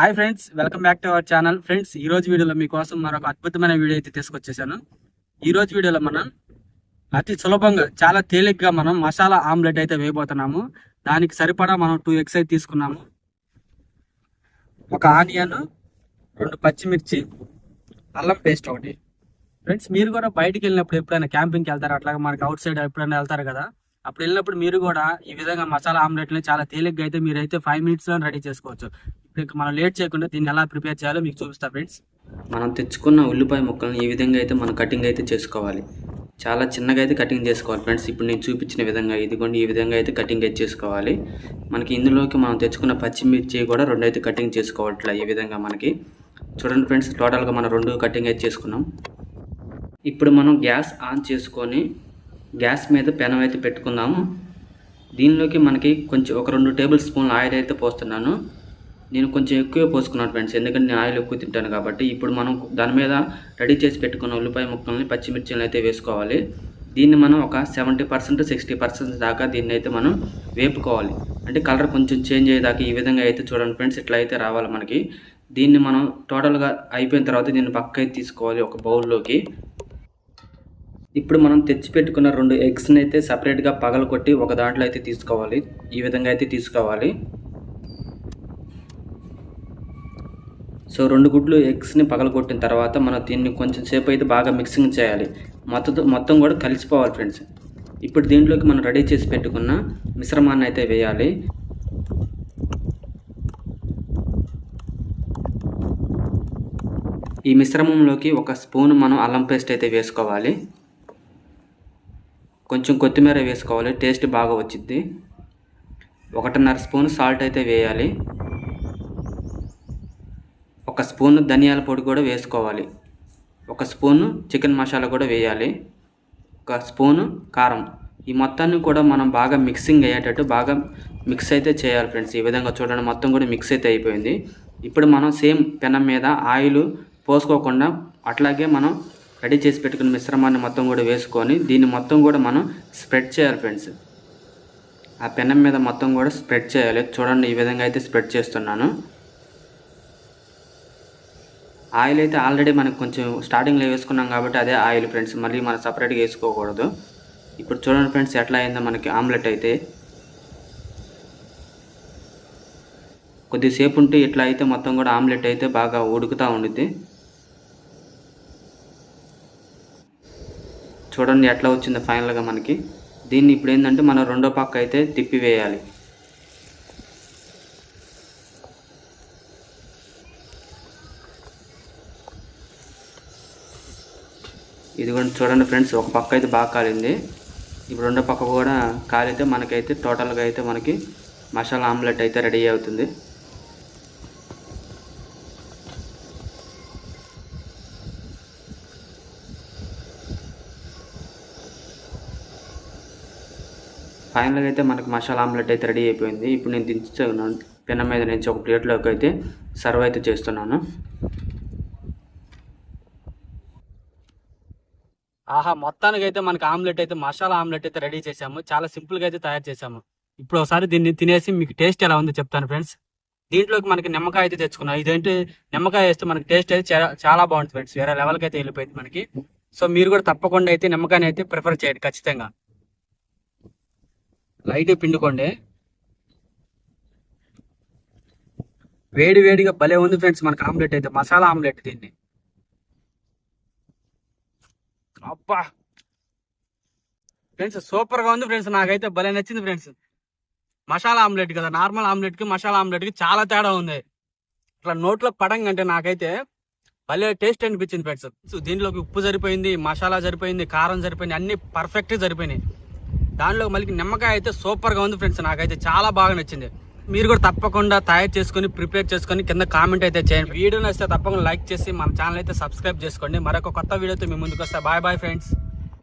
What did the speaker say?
Hi friends welcome back to our channel. Friends ఈ రోజు వీడియోలో మీకోసం మరొక అద్భుతమైన వీడియో అయితే తీసుకొచ్చేసాను. ఈ రోజు వీడియోలో మనం అతి సులభంగా చాలా తేలిగ్గా మనం మసాలా ఆమ్లెట్ అయితే వేయబోతున్నాము. దానికి సరిపడా మనం టూ ఎగ్స్ అయితే తీసుకున్నాము. ఒక ఆనియన్ రెండు పచ్చిమిర్చి అల్లం పేస్ట్ ఒకటి. ఫ్రెండ్స్ మీరు కూడా బయటికి వెళ్ళినప్పుడు ఎప్పుడైనా క్యాంపింగ్కి వెళ్తారు? అట్లాగే మనకి అవుట్ సైడ్ ఎప్పుడైనా వెళ్తారు కదా? అప్పుడు వెళ్ళినప్పుడు మీరు కూడా ఈ విధంగా మసాలా ఆమ్లెట్ని చాలా తేలిగ్గా అయితే మీరు అయితే ఫైవ్ మినిట్స్లో రెడీ చేసుకోవచ్చు. ఇక మనం లేట్ చేయకుండా దీన్ని ఎలా ప్రిపేర్ చేయాలో మీకు చూపిస్తా ఫ్రెండ్స్. మనం తెచ్చుకున్న ఉల్లిపాయ ముక్కలను ఈ విధంగా అయితే మనం కటింగ్ అయితే చేసుకోవాలి. చాలా చిన్నగా అయితే కటింగ్ చేసుకోవాలి ఫ్రెండ్స్. ఇప్పుడు నేను చూపించిన విధంగా ఇదిగోండి ఈ విధంగా అయితే కటింగ్ అయితే చేసుకోవాలి. మనకి ఇందులోకి మనం తెచ్చుకున్న పచ్చిమిర్చి కూడా రెండు అయితే కటింగ్ చేసుకోవాలి ఈ విధంగా మనకి. చూడండి ఫ్రెండ్స్ టోటల్గా మనం రెండు కటింగ్ అయితే చేసుకున్నాం. ఇప్పుడు మనం గ్యాస్ ఆన్ చేసుకొని గ్యాస్ మీద పెనం అయితే పెట్టుకుందాము. దీనిలోకి మనకి కొంచెం ఒక రెండు టేబుల్ స్పూన్ ఆయిల్ అయితే పోస్తున్నాను. నేను కొంచెం ఎక్కువే పోసుకున్నాను ఫ్రెండ్స్ ఎందుకంటే నేను ఆయిల్ ఎక్కువ తింటాను కాబట్టి ఇప్పుడు మనం దాని మీద రెడీ చేసి పెట్టుకున్న ఉల్లిపాయ ముక్కల్ని పచ్చిమిర్చిని అయితే వేసుకోవాలి. దీన్ని మనం ఒక సెవెంటీ పర్సెంట్ సిక్స్టీ పర్సెంట్ దాకా దీన్ని అయితే మనం వేపుకోవాలి. అంటే కలర్ కొంచెం చేంజ్ అయ్యేదాకా ఈ విధంగా అయితే చూడండి ఫ్రెండ్స్ ఇట్లా అయితే రావాలి మనకి. దీన్ని మనం టోటల్గా అయిపోయిన తర్వాత దీన్ని పక్క అయితే తీసుకోవాలి ఒక బౌల్లోకి ఇప్పుడు మనం తెచ్చి పెట్టుకున్న రెండు ఎగ్స్ని అయితే సపరేట్గా పగలగొట్టి ఒక దాంట్లో అయితే తీసుకోవాలి. ఈ విధంగా అయితే తీసుకోవాలి. సో రెండు గుడ్లు ఎగ్స్ని పగలగొట్టిన తర్వాత మనం దీన్ని కొంచెం సేపు అయితే బాగా మిక్సింగ్ చేయాలి. మొత్తం మొత్తం కూడా కలిసిపోవాలి ఫ్రెండ్స్. ఇప్పుడు దీంట్లోకి మనం రెడీ చేసి పెట్టుకున్న మిశ్రమాన్ని అయితే వేయాలి. ఈ మిశ్రమంలోకి ఒక స్పూన్ మనం అల్లం పేస్ట్ అయితే వేసుకోవాలి. కొంచెం కొత్తిమీర వేసుకోవాలి. టేస్ట్ బాగా వచ్చింది ఒకటిన్నర స్పూన్ సాల్ట్ అయితే వేయాలి. ఒక స్పూన్ ధనియాల పొడి కూడా వేసుకోవాలి. ఒక స్పూను చికెన్ మసాలా కూడా వేయాలి. ఒక స్పూను కారం. ఈ మొత్తాన్ని కూడా మనం బాగా మిక్సింగ్ అయ్యేటట్టు బాగా మిక్స్ అయితే చేయాలి ఫ్రెండ్స్. ఈ విధంగా చూడండి మొత్తం కూడా మిక్స్ అయితే అయిపోయింది. ఇప్పుడు మనం సేమ్ పెనం మీద ఆయిల్ పోసుకోకుండా అట్లాగే మనం రెడీ చేసి పెట్టుకున్న మిశ్రమాన్ని మొత్తం కూడా వేసుకొని దీన్ని మొత్తం కూడా మనం స్ప్రెడ్ చేయాలి ఫ్రెండ్స్. ఆ పెనం మీద మొత్తం కూడా స్ప్రెడ్ చేయాలి. చూడండి ఈ విధంగా అయితే స్ప్రెడ్ చేస్తున్నాను. ఆయిల్ అయితే ఆల్రెడీ మనకు కొంచెం స్టార్టింగ్లో వేసుకున్నాం కాబట్టి అదే ఆయిల్ ఫ్రెండ్స్ మళ్ళీ మనం సపరేట్గా వేసుకోకూడదు. ఇప్పుడు చూడండి ఫ్రెండ్స్ ఎట్లా అయిందో మనకి ఆమ్లెట్ అయితే. కొద్దిసేపు ఉంటే ఇట్లా అయితే మొత్తం కూడా ఆమ్లెట్ అయితే బాగా ఉడుకుతూ ఉండుద్ది. చూడండి ఎట్లా వచ్చిందో ఫైనల్గా మనకి. దీన్ని ఇప్పుడు ఏంటంటే మనం రెండో పక్క అయితే తిప్పివేయాలి. ఇది కూడా చూడండి ఫ్రెండ్స్ ఒక పక్క అయితే బాగా కాలింది. ఇప్పుడు రెండో పక్క కూడా కాలితే మనకైతే టోటల్గా అయితే మనకి మసాలా ఆమ్లెట్ అయితే రెడీ అవుతుంది. ఫైనల్గా అయితే మనకి మసాలా ఆమ్లెట్ అయితే రెడీ అయిపోయింది. ఇప్పుడు నేను దించుతున్నాను పెనం మీద నుంచి ఒక ప్లేట్లోకి అయితే సర్వ్ అయితే చేస్తున్నాను. ఆహా మొత్తానికి అయితే మనకి ఆమ్లెట్ అయితే మసాలా ఆమ్లెట్ అయితే రెడీ చేసాము చాలా సింపుల్గా అయితే తయారు చేసాము ఇప్పుడు ఒకసారి దీన్ని తినేసి మీకు టేస్ట్ ఎలా ఉందో చెప్తాను ఫ్రెండ్స్. దీంట్లోకి మనకి నిమ్మకాయ అయితే తెచ్చుకున్నాం. ఇదేంటి? నిమ్మకాయ వేస్తే మనకి టేస్ట్ అయితే చాలా- బాగుంటుంది ఫ్రెండ్స్. వేరే లెవెల్కి అయితే వెళ్ళిపోయింది మనకి. సో మీరు కూడా తప్పకుండా అయితే నిమ్మకాయని అయితే ప్రిఫర్ చేయండి ఖచ్చితంగా. లైట్ పిండుకోండి. వేడి వేడిగా భలే ఉంది ఫ్రెండ్స్ మనకి ఆమ్లెట్ అయితే మసాలా ఆమ్లెట్ దీన్ని. అబ్బా! ఫ్రెండ్స్ సూపర్గా ఉంది ఫ్రెండ్స్. నాకైతే భలే నచ్చింది ఫ్రెండ్స్. మసాలా ఆమ్లెట్ కదా నార్మల్ ఆమ్లెట్కి మసాలా ఆమ్లెట్కి చాలా తేడా ఉంది. ఇట్లా నోట్లో పడంగా అంటే నాకైతే భలే టేస్ట్ అనిపించింది ఫ్రెండ్స్. సో దీంట్లోకి ఉప్పు సరిపోయింది మసాలా సరిపోయింది కారం సరిపోయింది అన్ని పర్ఫెక్ట్ సరిపోయినాయి. దాంట్లో మళ్ళీ నిమ్మకాయ అయితే సూపర్గా ఉంది ఫ్రెండ్స్. నాకైతే చాలా బాగా నచ్చింది. మీరు కూడా తప్పకుండా తయారు చేసుకుని ప్రిపేర్ చేసుకుని కింద కామెంట్ అయితే చేయండి. వీడియో నచ్చితే తప్పకుండా లైక్ చేసి మన ఛానల్ అయితే సబ్స్క్రైబ్ చేసుకోండి. మరొక కొత్త వీడియోతో మీ ముందుకు వస్తే. Bye bye friends.